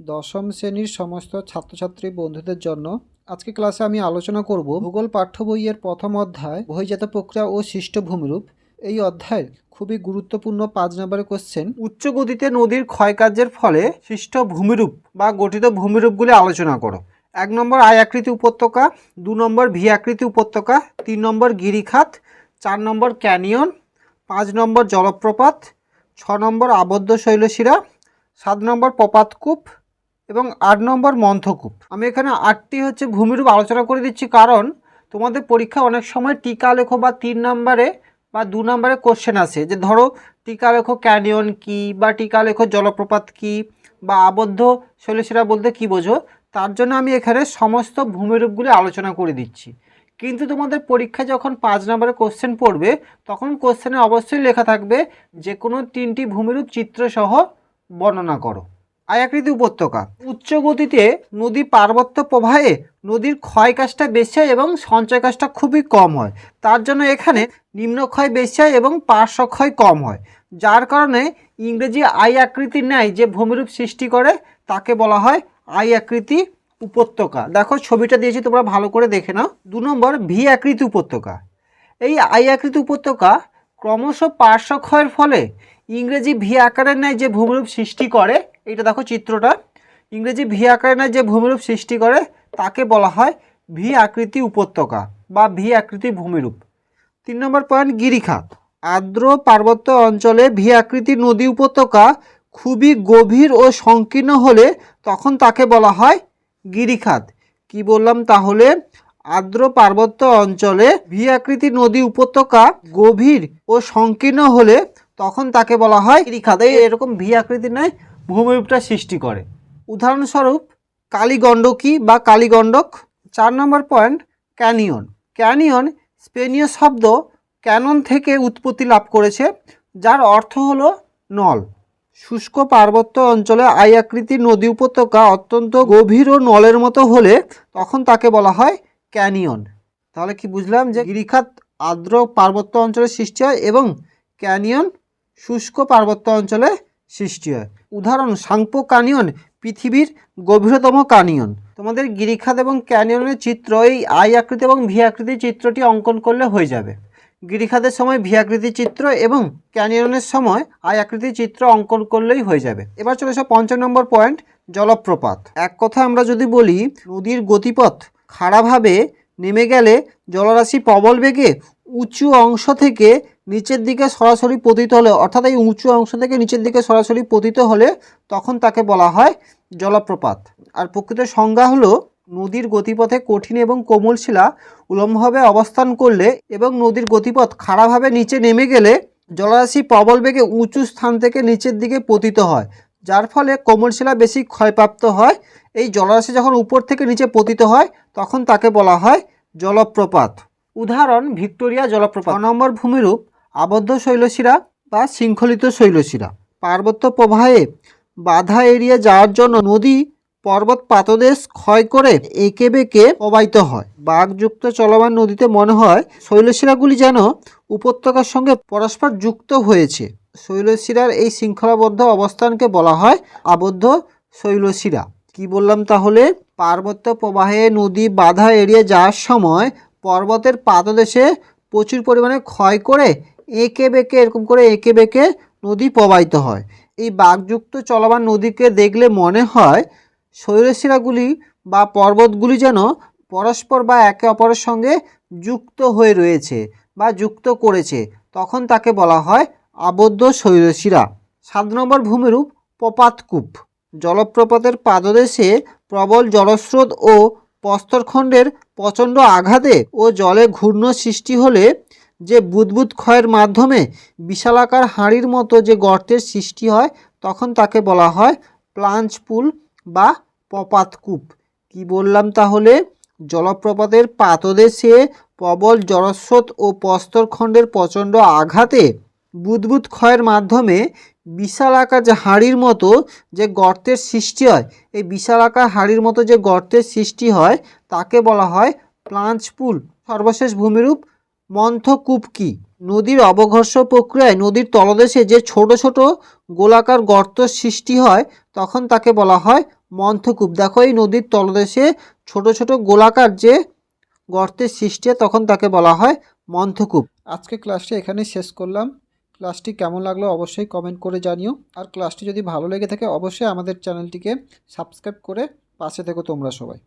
দশম শ্রেণির সমস্ত ছাত্রছাত্রী বন্ধুদের জন্য আজকে ক্লাসে আমি আলোচনা করব ভূগোল পাঠ্য বইয়ের প্রথম অধ্যায় বহিজাত প্রক্রিয়া ও সৃষ্ট ভূমিরূপ এই অধ্যায়ের খুবই গুরুত্বপূর্ণ পাঁচ নম্বরের কোশ্চেন উচ্চ গতিতে নদীর ক্ষয়কার্যের ফলে সৃষ্ট ভূমিরূপ বা গঠিত ভূমিরূপগুলি আলোচনা করো। এক নম্বর আয় আকৃতি উপত্যকা, দু নম্বর ভি আকৃতি উপত্যকা, তিন নম্বর গিরিখাত, চার নম্বর ক্যানিয়ন, পাঁচ নম্বর জলপ্রপাত, ছ নম্বর আবদ্ধ শৈলশিরা, সাত নম্বর পপাতকূপ এবং আট নম্বর মন্থকূপ। আমি এখানে আটটি হচ্ছে ভূমিরূপ আলোচনা করে দিচ্ছি, কারণ তোমাদের পরীক্ষা অনেক সময় টিকা লেখো বা তিন নম্বরে বা দু নম্বরে কোশ্চেন আসে। যে ধরো, টিকা লেখো ক্যানিয়ন কি বা টিকা লেখো জলপ্রপাত কি বা আবদ্ধ শৈলশিরা বলতে কি বোঝো, তার জন্য আমি এখানে সমস্ত ভূমিরূপগুলি আলোচনা করে দিচ্ছি। কিন্তু তোমাদের পরীক্ষায় যখন পাঁচ নম্বরে কোশ্চেন পড়বে, তখন কোশ্চেনে অবশ্যই লেখা থাকবে যে কোনো তিনটি ভূমিরূপ চিত্রসহ বর্ণনা করো। আয়াকৃতি উপত্যকা। উচ্চ গতিতে নদী পার্বত্য প্রবাহে নদীর ক্ষয় কাজটা বেশি হয় এবং সঞ্চয় কাজটা খুবই কম হয়। তার জন্য এখানে নিম্নক্ষয় বেশি হয় এবং পার্শ্বক্ষয় কম হয়। যার কারণে ইংরেজি আই আকৃতির ন্যায় যে ভূমিরূপ সৃষ্টি করে, তাকে বলা হয় আই আকৃতি উপত্যকা। দেখো, ছবিটা দিয়েছি, তোমরা ভালো করে দেখে নাও। দু নম্বর, ভি আকৃতি উপত্যকা। এই আই আকৃতি উপত্যকা ক্রমশ পার্শ্বক্ষয়ের ফলে ইংরেজি ভি আকারের ন্যায় যে ভূমিরূপ সৃষ্টি করে এটা দেখো চিত্রটা। ইংরেজি ভি ন্যায় যে ভূমিরূপ সৃষ্টি করে, তাকে বলা হয় ভি আকৃতি উপত্যকা বা ভি আকৃতি ভূমিরূপ। তিন নম্বর পয়েন্ট গিরিখাত। আর্দ্র পার্বত্য অঞ্চলে ভি আকৃতি নদী উপত্যকা খুবই গভীর ও সংকীর্ণ হলে তখন তাকে বলা হয় গিরিখাত। কি বললাম তাহলে? আর্দ্র পার্বত্য অঞ্চলে ভি আকৃতি নদী উপত্যকা গভীর ও সংকীর্ণ হলে তখন তাকে বলা হয় গিরিখাত। এরকম ভি আকৃতি নয় ভূমিরূপটা সৃষ্টি করে। উদাহরণস্বরূপ, কালীগণ্ডকী বা কালীগণ্ডক, চার নম্বর পয়েন্ট, ক্যানিয়ন। ক্যানিয়ন স্পেনীয় শব্দ ক্যানন থেকে উৎপত্তি লাভ করেছে, যার অর্থ হলো নল। শুষ্ক পার্বত্য অঞ্চলে আই আকৃতির নদী উপত্যকা অত্যন্ত গভীর ও নলের মতো হলে তখন তাকে বলা হয় ক্যানিয়ন। তাহলে কি বুঝলাম যে গিরিখাত আর্দ্র পার্বত্য অঞ্চলে সৃষ্টি হয় এবং ক্যানিয়ন শুষ্ক পার্বত্য অঞ্চলে সৃষ্টি হয়। উদাহরণ, সাংপো কানিয়ন পৃথিবীর গভীরতম কানিয়ন তোমাদের গিরিখাত এবং ক্যানিয়নের চিত্র, এই আই আকৃতি এবং ভি আকৃতির চিত্রটি অঙ্কন করলে হয়ে যাবে। গিরিখাতের সময় ভি আকৃতির চিত্র এবং ক্যানিয়নের সময় আই আকৃতির চিত্র অঙ্কন করলেই হয়ে যাবে। এবার চলে এসো পঞ্চম নম্বর পয়েন্ট, জলপ্রপাত। এক কথা আমরা যদি বলি, নদীর গতিপথ খাড়াভাবে নেমে গেলে জলরাশি প্রবল বেগে উঁচু অংশ থেকে নিচের দিকে সরাসরি পতিত হলে, অর্থাৎ এই উঁচু অংশ থেকে নিচের দিকে সরাসরি পতিত হলে তখন তাকে বলা হয় জলপ্রপাত। আর প্রকৃত সংজ্ঞা হলো, নদীর গতিপথে কঠিন এবং কোমল শিলা উলম্বভাবে অবস্থান করলে এবং নদীর গতিপথ খাড়াভাবে নিচে নেমে গেলে জলরাশি প্রবল বেগে উঁচু স্থান থেকে নিচের দিকে পতিত হয়, যার ফলে কোমল শিলা বেশি ক্ষয়প্রাপ্ত হয়। এই জলরাশি যখন উপর থেকে নিচে পতিত হয়, তখন তাকে বলা হয় জলপ্রপাত। উদাহরণ, ভিক্টোরিয়া জলপ্রপাত। নম্বর ভূমিরূপ আবদ্ধ শৈলশিরা বা শৃঙ্খলিত শৈলশিরা। পার্বত্য প্রবাহে বাধা এড়িয়ে যাওয়ার জন্য নদী, পর্বত, পাতদেশ ক্ষয় করে এঁকে বেঁকে প্রবাহিত হয়। বাঘযুক্ত চলমান নদীতে মনে হয়, শৈলশিরাগুলি যেন উপত্যকার সঙ্গে পরস্পর যুক্ত হয়েছে। শৈলশিরার এই শৃঙ্খলাবদ্ধ অবস্থানকে বলা হয় আবদ্ধ শৈলশিরা। কি বললাম তাহলে? পার্বত্য প্রবাহে নদী বাধা এড়িয়ে যাওয়ার সময় পর্বতের পাদদেশে প্রচুর পরিমাণে ক্ষয় করে এঁকে বেঁকে, এরকম করে এঁকে বেঁকে নদী প্রবাহিত হয়। এই বাঘযুক্ত চলমান নদীকে দেখলে মনে হয় শৈলশিরাগুলি বা পর্বতগুলি যেন পরস্পর বা একে অপরের সঙ্গে যুক্ত হয়ে রয়েছে বা যুক্ত করেছে। তখন তাকে বলা হয় আবদ্ধ শৈলশিরা সাত নম্বর ভূমিরূপ প্রপাতকূপ। জলপ্রপাতের পাদদেশে প্রবল জলস্রোত ও প্রস্তরখণ্ডের প্রচণ্ড আঘাতে ও জলে ঘূর্ণ সৃষ্টি হলে যে বুদবুদ ক্ষয়ের মাধ্যমে বিশালাকার হাঁড়ির মতো যে গর্তের সৃষ্টি হয়, তখন তাকে বলা হয় প্লাঞ্চ পুল বা প্রপাতকূপ কি বললাম তাহলে? জলপ্রপাতের পাতদেশে প্রবল জলস্রোত ও প্রস্তরখণ্ডের প্রচণ্ড আঘাতে বুদবুদ ক্ষয়ের মাধ্যমে বিশালাকার যে হাঁড়ির মতো যে গর্তের সৃষ্টি হয়, এই বিশালাকার হাঁড়ির মতো যে গর্তের সৃষ্টি হয়, তাকে বলা হয় প্লাঞ্চ পুল। সর্বশেষ ভূমিরূপ মন্থকূপ কি? নদীর অবঘর্ষ প্রক্রিয়ায় নদীর তলদেশে যে ছোট ছোট গোলাকার গর্ত সৃষ্টি হয়, তখন তাকে বলা হয় মন্থকূপ। দেখো, এই নদীর তলদেশে ছোট ছোট গোলাকার যে গর্তের সৃষ্টি তখন তাকে বলা হয় মন্থকূপ। আজকে ক্লাসটি এখানেই শেষ করলাম। ক্লাসটি কেমন লাগল অবশ্যই কমেন্ট করে জানিও। আর ক্লাসটি যদি ভালো লেগে থাকে, অবশ্যই আমাদের চ্যানেলটিকে সাবস্ক্রাইব করে পাশে থেকো তোমরা সবাই।